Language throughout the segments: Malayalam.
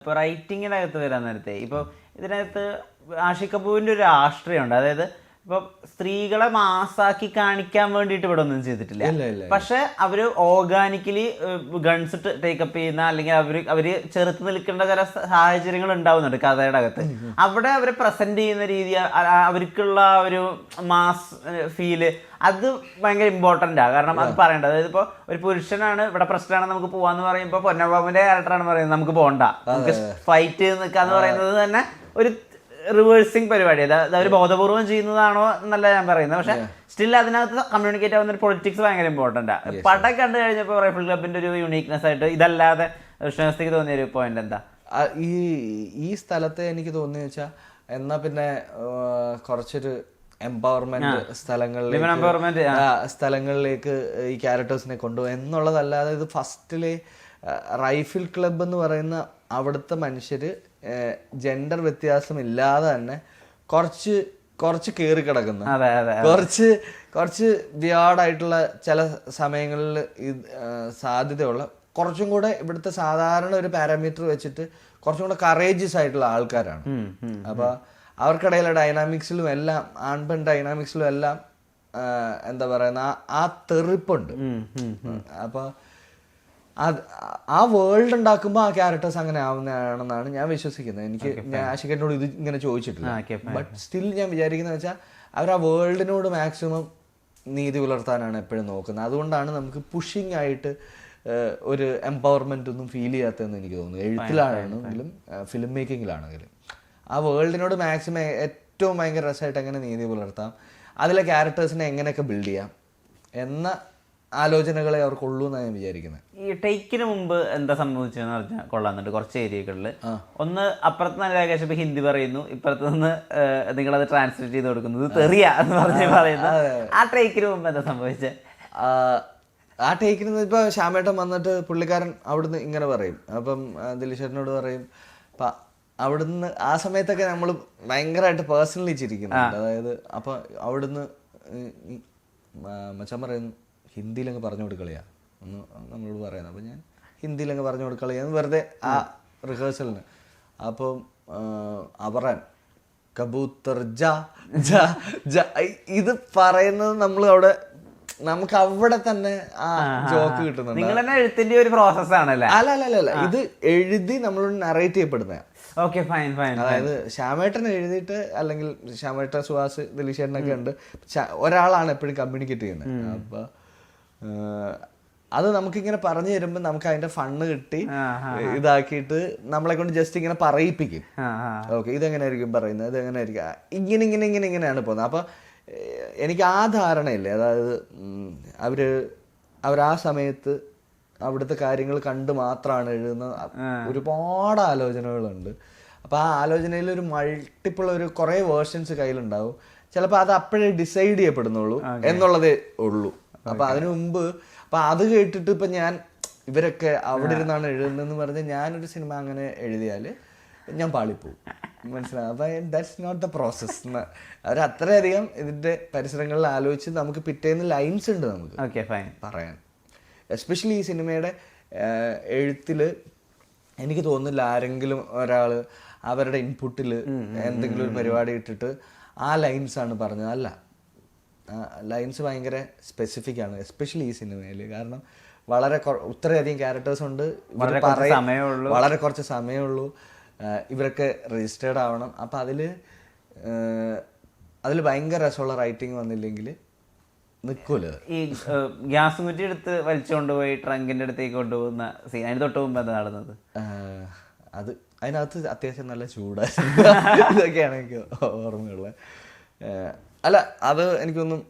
ഇപ്പൊ റൈറ്റിങ്ങിനകത്ത് വരാൻ നേരത്തെ. ഇപ്പൊ ഇതിനകത്ത് ആഷിക് കപൂറിന്റെ ഒരു ആശ്രയമുണ്ട്. അതായത് ഇപ്പൊ സ്ത്രീകളെ മാസാക്കി കാണിക്കാൻ വേണ്ടിയിട്ട് ഇവിടെ ഒന്നും ചെയ്തിട്ടില്ല. പക്ഷെ അവർ ഓർഗാനിക്കലി ഗൺസ് ടേക്കപ്പ് ചെയ്യുന്ന അല്ലെങ്കിൽ അവർ അവർ ചെറുത്ത് നിൽക്കേണ്ട ചില സാഹചര്യങ്ങൾ ഉണ്ടാവുന്നുണ്ട് കഥയുടെ അകത്ത്. അവിടെ അവരെ പ്രസന്റ് ചെയ്യുന്ന രീതി അവർക്കുള്ള ഒരു മാസ് ഫീൽ അത് ഭയങ്കര ഇമ്പോർട്ടന്റ് ആണ് കാരണം അത് പറയേണ്ടത് അതായത് ഇപ്പോൾ ഒരു പുരുഷനാണ് ഇവിടെ പ്രശ്നമാണ് നമുക്ക് പോവാന്ന് പറയുമ്പോൾ പൊന്നബാബുന്റെ ക്യാരക്ടറാണ് പറയുന്നത് നമുക്ക് പോകണ്ട നമുക്ക് ഫൈറ്റ് നിൽക്കാന്ന് പറയുന്നത് തന്നെ ഒരു റിവേഴ്സിങ് പരിപാടി. അതായത് അവർ ബോധപൂർവം ചെയ്യുന്നതാണോ എന്നല്ല ഞാൻ പറയുന്നത്. പക്ഷെ സ്റ്റിൽ അതിനകത്ത് കമ്മ്യൂണിക്കേറ്റ് ആവുന്ന ഒരു പൊളിറ്റിക്സ് ഭയങ്കര ഇമ്പോർട്ടന്റ് പടം കണ്ടു കഴിഞ്ഞപ്പോൾ റൈഫിൾ ക്ലബിന്റെ ഒരു യുണീക്നെസ് ആയിട്ട് ഇതല്ലാതെ വിഷ്ണുസ്തിക്ക് തോന്നിയ ഒരു പോയിന്റ് എന്താ? ഈ ഈ സ്ഥലത്തെ എനിക്ക് തോന്നിയ വെച്ചാൽ എന്നാ പിന്നെ കുറച്ചൊരു എംപവർമെന്റ് സ്ഥലങ്ങളിലേക്ക് സ്ഥലങ്ങളിലേക്ക് ഈ ക്യാരക്ടേഴ്സിനെ കൊണ്ടുപോകും എന്നുള്ളതല്ലാതെ ഇത് ഫസ്റ്റിലെ റൈഫിൾ ക്ലബ് എന്ന് പറയുന്ന അവിടുത്തെ മനുഷ്യർ ജെൻഡർ വ്യത്യാസം ഇല്ലാതെ തന്നെ കുറച്ച് കുറച്ച് കയറി കിടക്കുന്നു കുറച്ച് കുറച്ച് വ്യാഡായിട്ടുള്ള ചില സമയങ്ങളിൽ സാധ്യതയുള്ള കുറച്ചും കൂടെ ഇവിടുത്തെ സാധാരണ ഒരു പാരാമീറ്റർ വെച്ചിട്ട് കുറച്ചും കൂടെ കറേജിയസ് ആയിട്ടുള്ള ആൾക്കാരാണ്. അപ്പൊ അവർക്കിടയിലെ ഡൈനാമിക്സിലും എല്ലാം ആൺപെൺ ഡൈനാമിക്സിലും എല്ലാം എന്താ പറയുന്ന ആ- തെറിപ്പുണ്ട്. അപ്പൊ അത് ആ വേൾഡ് ഉണ്ടാക്കുമ്പോൾ ആ ക്യാരക്ടേഴ്സ് അങ്ങനെ ആവുന്നതാണെന്നാണ് ഞാൻ വിശ്വസിക്കുന്നത്. എനിക്ക് ഞാൻ ആഷിഖേട്ടനോട് ഇത് ഇങ്ങനെ ചോദിച്ചിട്ടില്ല. ബട്ട് സ്റ്റിൽ ഞാൻ വിചാരിക്കുന്നത് വെച്ചാൽ അവർ ആ വേൾഡിനോട് മാക്സിമം നീതി പുലർത്താനാണ് എപ്പോഴും നോക്കുന്നത്. അതുകൊണ്ടാണ് നമുക്ക് പുഷിംഗ് ആയിട്ട് ഒരു എംപവർമെന്റ് ഒന്നും ഫീൽ ചെയ്യാത്തതെന്ന് എനിക്ക് തോന്നുന്നു എഴുത്തിലാണെങ്കിലും ഫിലിം മേക്കിങ്ങിലാണെങ്കിലും ആ വേൾഡിനോട് മാക്സിമം ഏറ്റവും ഭയങ്കര രസമായിട്ട് എങ്ങനെ നീതി പുലർത്താം അതിലെ ക്യാരക്ടേഴ്സിനെ എങ്ങനെയൊക്കെ ബിൽഡ് ചെയ്യാം എന്ന ആലോചനകളെ അവർക്കുള്ളൂ എന്നാണ് ഞാൻ വിചാരിക്കുന്നത് ഈ ടേക്കിന് മുമ്പ് എന്താ സംഭവിച്ചതെന്ന് പറഞ്ഞാൽ കൊള്ളാന്നുണ്ട് കുറച്ച് ഏരിയകളിൽ ഒന്ന് അപ്പുറത്ത് നല്ല ആകാശം ഇപ്പൊ ഹിന്ദി പറയുന്നു. ഇപ്പുറത്ത് നിന്ന് നിങ്ങൾ നിങ്ങളത് ട്രാൻസ്ലേറ്റ് ചെയ്ത് കൊടുക്കുന്നത് തെറിയ എന്ന് പറഞ്ഞ് പറയുന്നത് ആ ടേക്കിന് മുമ്പ് എന്താ സംഭവിച്ചത്? ആ, ടേക്കിന് ഇപ്പൊ ശ്യാമേട്ടൻ വന്നിട്ട് പുള്ളിക്കാരൻ അവിടുന്ന് ഇങ്ങനെ പറയും. അപ്പം ദിലീഷേട്ടനോട് പറയും അവിടുന്ന് ആ സമയത്തൊക്കെ നമ്മൾ ഭയങ്കരമായിട്ട് പേഴ്സണലി ചിരിക്കുന്നുണ്ട്. അതായത് അപ്പൊ അവിടുന്ന് മച്ചാൻ പറയുന്നു ഹിന്ദിയിലങ്ങ് പറഞ്ഞു കൊടുക്കളിയാ. ഒന്ന് നമ്മളോട് പറയുന്നത് അപ്പം ഞാൻ ഹിന്ദിയിലങ്ങ് പറഞ്ഞു കൊടുക്കളിയാന്ന് വെറുതെ ആ റിഹേഴ്സലിന്. അപ്പം അവറൻ കബൂത്തർ ജ ജ ജ ഇത് പറയുന്നത് നമ്മൾ അവിടെ നമുക്ക് അവിടെ തന്നെ ആ ജോക്ക് കിട്ടുന്നുണ്ട്. നിങ്ങൾ തന്നെ എഴുത്തിന്റെ ഒരു പ്രോസസ് ആണല്ലേ? അല്ല അല്ല അല്ല ഇത് എഴുതി നമ്മൾ നറേറ്റ് ചെയ്യപ്പെടുന്ന ഓക്കെ ഫൈൻ ഫൈൻ അതായത് ശ്യാമേട്ടൻ എഴുതിയിട്ട് അല്ലെങ്കിൽ ശ്യാമേട്ടൻ സുഹാസ് ദിലീഷേട്ടനൊക്കെ ഉണ്ട്. ഒരാളാണ് എപ്പോഴും കമ്മ്യൂണിക്കേറ്റ് ചെയ്യുന്നത്. അപ്പൊ അത് നമുക്കിങ്ങനെ പറഞ്ഞു തരുമ്പോൾ നമുക്ക് അതിന്റെ ഫണ്ട് കിട്ടി ഇതാക്കിയിട്ട് നമ്മളെ കൊണ്ട് ജസ്റ്റ് ഇങ്ങനെ പറയിപ്പിക്കും. ഓക്കെ ഇതെങ്ങനെയായിരിക്കും പറയുന്നത്? ഇതെങ്ങനെയായിരിക്കും? ഇങ്ങനെ ഇങ്ങനെ ഇങ്ങനെ ഇങ്ങനെയാണ് പോകുന്നത്. അപ്പോൾ എനിക്ക് ആ ധാരണയില്ലേ? അതായത് അവർ അവർ ആ സമയത്ത് അവിടുത്തെ കാര്യങ്ങൾ കണ്ട് മാത്രമാണ് എഴുതുന്നത് ഒരുപാട് ആലോചനകളുണ്ട്. അപ്പോൾ ആ ആലോചനയിൽ ഒരു മൾട്ടിപ്പിൾ ഒരു കുറേ വേർഷൻസ് കയ്യിലുണ്ടാവും. ചിലപ്പോൾ അത് അപ്പോഴേ ഡിസൈഡ് ചെയ്യപ്പെടുന്നുള്ളൂ എന്നുള്ളതേ ഉള്ളൂ. അപ്പോൾ അതിനു മുമ്പ് അപ്പൊ അത് കേട്ടിട്ട് ഇപ്പൊ ഞാൻ ഇവരൊക്കെ അവിടെ ഇരുന്നാണ് എഴുതുന്നതെന്ന് പറഞ്ഞ് ഞാനൊരു സിനിമ അങ്ങനെ എഴുതിയാൽ ഞാൻ പാളിപ്പോവും. മനസ്സിലാവും അപ്പൊ ദാറ്റ്സ് നോട്ട് ദ പ്രോസസ് അവർ അത്രയധികം ഇതിന്റെ പരിസരങ്ങളിൽ ആലോചിച്ച് നമുക്ക് പിറ്റേന്ന് ലൈൻസ് ഉണ്ട് നമുക്ക് ഓക്കെ ഫൈൻ പറയാൻ. എസ്പെഷ്യലി ഈ സിനിമയുടെ എഴുത്തിൽ എഴുത്തിൽ എനിക്ക് തോന്നുന്നില്ല ആരെങ്കിലും ഒരാൾ അവരുടെ ഇൻപുട്ടിൽ എന്തെങ്കിലും ഒരു പരിപാടി ഇട്ടിട്ട് ആ ലൈൻസ് ആണ് പറഞ്ഞത്. അല്ല ലൈൻസ് ഭയങ്കര സ്പെസിഫിക് ആണ് എസ്പെഷ്യലി ഈ സിനിമയിൽ കാരണം വളരെ ഇത്രയധികം ക്യാരക്ടേഴ്സ് ഉണ്ട്. വളരെ കുറച്ച് സമയമുള്ളൂ ഇവരൊക്കെ രജിസ്റ്റേർഡ് ആവണം. അപ്പം അതിൽ അതിൽ ഭയങ്കര രസമുള്ള റൈറ്റിംഗ് വന്നില്ലെങ്കിൽ നിൽക്കൂല ഈ ഗ്യാസ് കുറ്റി എടുത്ത് വലിച്ചു കൊണ്ടുപോയി ട്രങ്കിന്റെ അടുത്തേക്ക് കൊണ്ടുപോകുന്ന സീൻ അതിന് തൊട്ട് മുമ്പ് എന്താ നടന്നത്? അത് അതിനകത്ത് അത്യാവശ്യം നല്ല ചൂടായിരുന്നു. ഇതൊക്കെയാണ് എനിക്ക് ഓർമ്മയുള്ളത്. അല്ല അത് എനിക്കൊന്നും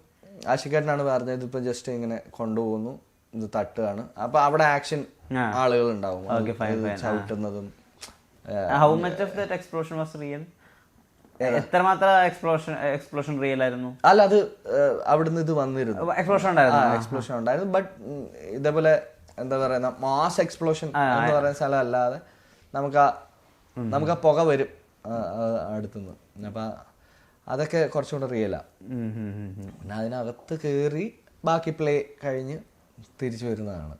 ആശിക്കാരനാണ് പറഞ്ഞത്. ഇതിപ്പോ ജസ്റ്റ് ഇങ്ങനെ കൊണ്ടുപോകുന്നു. ഇത് തട്ടുകയാണ്. അപ്പൊ അവിടെ ആക്ഷൻ ആളുകൾ ഉണ്ടാവും. ചവിട്ടുന്നതും how much of that explosion was real എത്രമാത്രം എക്സ്പ്ലോഷൻ എക്സ്പ്ലോഷൻ റിയൽ ആയിരുന്നു? അല്ല അത് അവിടുന്ന് ഇത് വന്നിരുന്നു. എക്സ്പ്ലോഷൻ ഉണ്ടായിരുന്നു. എക്സ്പ്ലോഷൻ ഉണ്ടായിരുന്നു. ബട്ട് ഇതേപോലെ എന്താ പറയുന്ന മാസ് എക്സ്പ്ലോഷൻ എന്ന് പറയുന്ന സ്ഥലം അല്ലാതെ നമുക്ക് ആ നമുക്ക് ആ പുക വരും അടുത്തുനിന്ന്. അപ്പൊ അതൊക്കെ കുറച്ചും കൂടെ റിയലാ ഉം, ഉം, ഉം, ഉം. പിന്നെ അതിനകത്ത് കയറി ബാക്കി പ്ലേ കഴിഞ്ഞ് തിരിച്ചു വരുന്നതാണ്.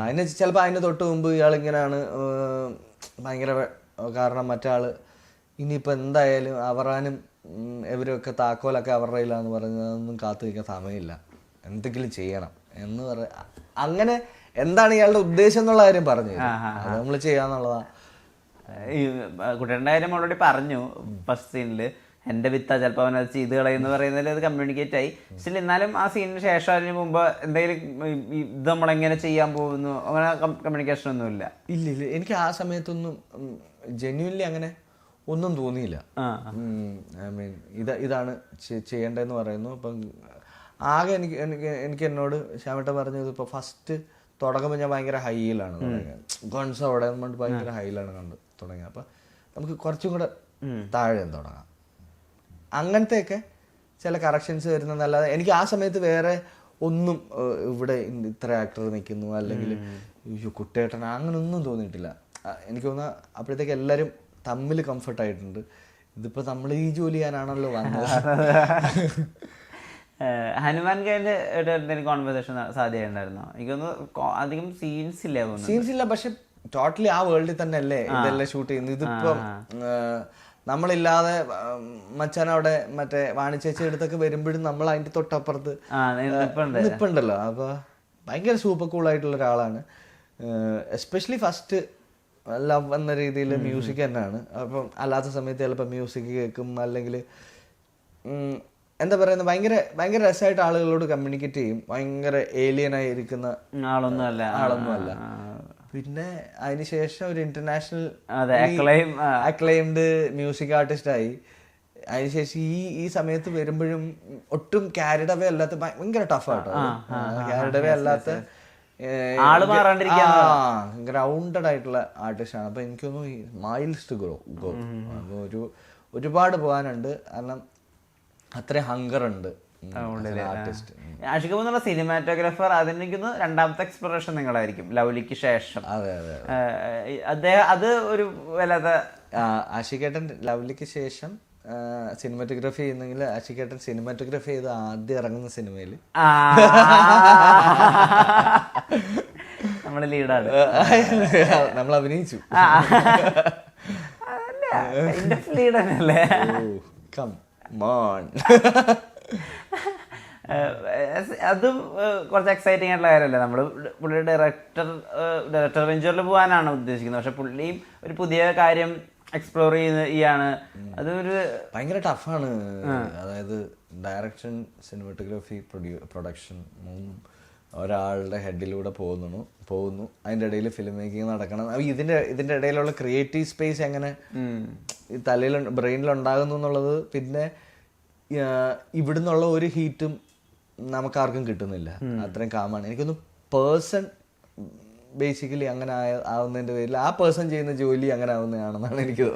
അതിന് ചിലപ്പോൾ അതിന് തൊട്ട് മുമ്പ് ഇയാൾ ഇങ്ങനെയാണ് ഏഹ്, ഭയങ്കര കാരണം മറ്റാൾ ഇനിയിപ്പോൾ എന്തായാലും അവറാനും ഇവരൊക്കെ താക്കോലൊക്കെ അവരുടെ കയ്യിലാന്ന് പറഞ്ഞതൊന്നും കാത്തു നിൽക്കാൻ സമയമില്ല. എന്തെങ്കിലും ചെയ്യണം എന്ന് പറ അങ്ങനെ എന്താണ് ഇയാളുടെ ഉദ്ദേശം എന്നുള്ള കാര്യം പറഞ്ഞു അത് നമ്മൾ ചെയ്യാന്നുള്ളതാ. കാര്യം ഓൾറെഡി പറഞ്ഞു. ഫസ്റ്റ് സീനിൽ എന്റെ വിത്ത ചിലപ്പോൾ അവനത് ചെയ്ത് കളയെന്ന് പറയുന്നതിൽ അത് കമ്മ്യൂണിക്കേറ്റ് ആയി. പക്ഷേ എന്നാലും ആ സീനിന് ശേഷം അതിന് മുമ്പ് എന്തെങ്കിലും ഇത് നമ്മളെങ്ങനെ ചെയ്യാൻ പോകുന്നു അങ്ങനെ കമ്മ്യൂണിക്കേഷൻ ഒന്നും ഇല്ല. ഇല്ല ഇല്ല. എനിക്ക് ആ സമയത്തൊന്നും ജെന്യൂൻലി അങ്ങനെ ഒന്നും തോന്നിയില്ല. ആ. ഐ മീൻ ഇത് ഇതാണ് ചെയ്യേണ്ടതെന്ന് പറയുന്നു. അപ്പം ആകെ എനിക്ക് എനിക്ക് എനിക്ക് എന്നോട് ശ്യാമേട്ട പറഞ്ഞത് ഇപ്പോൾ ഫസ്റ്റ് തുടങ്ങുമ്പോൾ ഞാൻ ഭയങ്കര ഹൈയിലാണ് തുടങ്ങിയത്. ഗൺസ് അവിടെ ഭയങ്കര ഹൈയിലാണ് കണ്ട് തുടങ്ങിയത്. അപ്പം നമുക്ക് കുറച്ചും കൂടെ താഴെ തുടങ്ങാം. അങ്ങനത്തെയൊക്കെ ചില കറക്ഷൻസ് വരുന്നതല്ലാതെ എനിക്ക് ആ സമയത്ത് വേറെ ഒന്നും ഇവിടെ ഇത്ര ആക്ടർ നിൽക്കുന്നു. അല്ലെങ്കിൽ കുട്ടേട്ടൻ അങ്ങനൊന്നും തോന്നിയിട്ടില്ല. എനിക്ക് തോന്നുന്ന അപ്പോഴത്തേക്ക് എല്ലാവരും തമ്മിൽ കംഫർട്ട് ആയിട്ടുണ്ട്. ഇതിപ്പോൾ നമ്മൾ ഈ ജോലി ചെയ്യാനാണല്ലോ വന്നത്. ഹനുമാൻ എന്തെങ്കിലും കോൺവെർസേഷൻ സാധ്യതയുണ്ടായിരുന്നോ? എനിക്കൊന്ന് അധികം സീൻസ് ഇല്ല സീൻസ് ഇല്ല പക്ഷെ ടോട്ടലി ആ വേൾഡിൽ തന്നെ അല്ലേ ഇതെല്ലാം ഷൂട്ട് ചെയ്യുന്നത്. ഇതിപ്പം നമ്മളില്ലാതെ മച്ചാൻ അവിടെ മറ്റേ വാണിച്ചേച്ചി അടുത്തൊക്കെ വരുമ്പോഴും നമ്മൾ അതിന്റെ തൊട്ടപ്പുറത്ത് നിപ്പുണ്ടല്ലോ? അപ്പൊ ഭയങ്കര സൂപ്പർ കൂൾ ആയിട്ടുള്ള ഒരാളാണ്. എസ്പെഷ്യലി ഫസ്റ്റ് ലവ് എന്ന രീതിയിൽ മ്യൂസിക് തന്നെയാണ്. അപ്പം അല്ലാത്ത സമയത്ത് ചിലപ്പോൾ മ്യൂസിക് കേൾക്കും അല്ലെങ്കിൽ എന്താ പറയുന്നത് ഭയങ്കര ഭയങ്കര രസമായിട്ട് ആളുകളോട് കമ്മ്യൂണിക്കേറ്റ് ചെയ്യും. ഭയങ്കര ഏലിയനായി ഇരിക്കുന്ന ആളൊന്നും അല്ല ആളൊന്നുമല്ല. ആളൊന്നുമല്ല പിന്നെ അതിനുശേഷം ഒരു ഇന്റർനാഷണൽ അക്ലൈംഡ് മ്യൂസിക് ആർട്ടിസ്റ്റ് ആയി. അതിനുശേഷം ഈ ഈ സമയത്ത് വരുമ്പോഴും ഒട്ടും ക്യാരിഡ് അവേ അല്ലാത്ത ഭയ- ഭയങ്കര ടഫാട്ടോ ക്യാരിഡ് അവേ അല്ലാത്ത ആൾ ഗ്രൗണ്ടഡ് ആയിട്ടുള്ള ആർട്ടിസ്റ്റ് ആണ്. അപ്പൊ എനിക്കൊന്നും മൈൽസ് ടു ഗ്രോ ഗോ ഒരു ഒരുപാട് പോകാനുണ്ട്. കാരണം അത്രയും ഹങ്കർ ഉണ്ട്. ആഷിഖ് എന്നുള്ള സിനിമാറ്റോഗ്രാഫർ അതിനൊന്ന് രണ്ടാമത്തെ എക്സ്പ്ലോറേഷൻ നിങ്ങളായിരിക്കും ലൗലിക്ക് ശേഷം. അതെ അതെ അദ്ദേഹം അത് ഒരു വല്ലാത്ത ആഷിക്കേട്ടൻ ലവ്ലിക്ക് ശേഷം സിനിമാറ്റോഗ്രാഫി ചെയ്യുന്നെങ്കിൽ ആഷിക്കേട്ടൻ സിനിമാറ്റോഗ്രാഫി ചെയ്ത് ആദ്യം ഇറങ്ങുന്ന സിനിമയിൽ നമ്മൾ നമ്മൾ ലീഡാണ് നമ്മൾ അഭിനയിച്ചു. ലീഡല്ലേ എന്റെ ലീഡ് തന്നെയല്ലേ കം മോൺ അതും കുറച്ച് എക്സൈറ്റിംഗ് ആയിട്ടുള്ള കാര്യമല്ലേ? നമ്മൾ പുള്ളി ഡയറക്ടർ ഡയറക്ടർ വെഞ്ചറിൽ പോകാനാണ് ഉദ്ദേശിക്കുന്നത്. പക്ഷെ പുള്ളിയും ഒരു പുതിയ കാര്യം എക്സ്പ്ലോർ ചെയ്യുന്ന ചെയ്യാണ് അതൊരു ഭയങ്കര ടഫാണ്. അതായത് ഡയറക്ഷൻ സിനിമാറ്റോഗ്രാഫി പ്രൊഡ്യൂ പ്രൊഡക്ഷൻ മൂന്നും ഒരാളുടെ ഹെഡിലൂടെ പോകുന്നു പോകുന്നു. അതിന്റെ ഇടയിൽ ഫിലിം മേക്കിംഗ് നടക്കണം ഇതിന്റെ ഇതിന്റെ ഇടയിലുള്ള ക്രിയേറ്റീവ് സ്പേസ് എങ്ങനെ ഈ തലയിൽ ബ്രെയിനിൽ ഉണ്ടാകുന്നു എന്നുള്ളത് പിന്നെ ഇവിടുന്നുള്ള ഒരു ഹീറ്റും നമുക്കാർക്കും കിട്ടുന്നില്ല. അത്രയും കാമാണ്. എനിക്കൊന്ന് പേഴ്സൺ ബേസിക്കലി അങ്ങനെ ആവുന്നതിന്റെ പേരിൽ ആ പേഴ്സൺ ചെയ്യുന്ന ജോലി അങ്ങനെ ആവുന്നതാണെന്നാണ് എനിക്ക് തോന്നുന്നത്.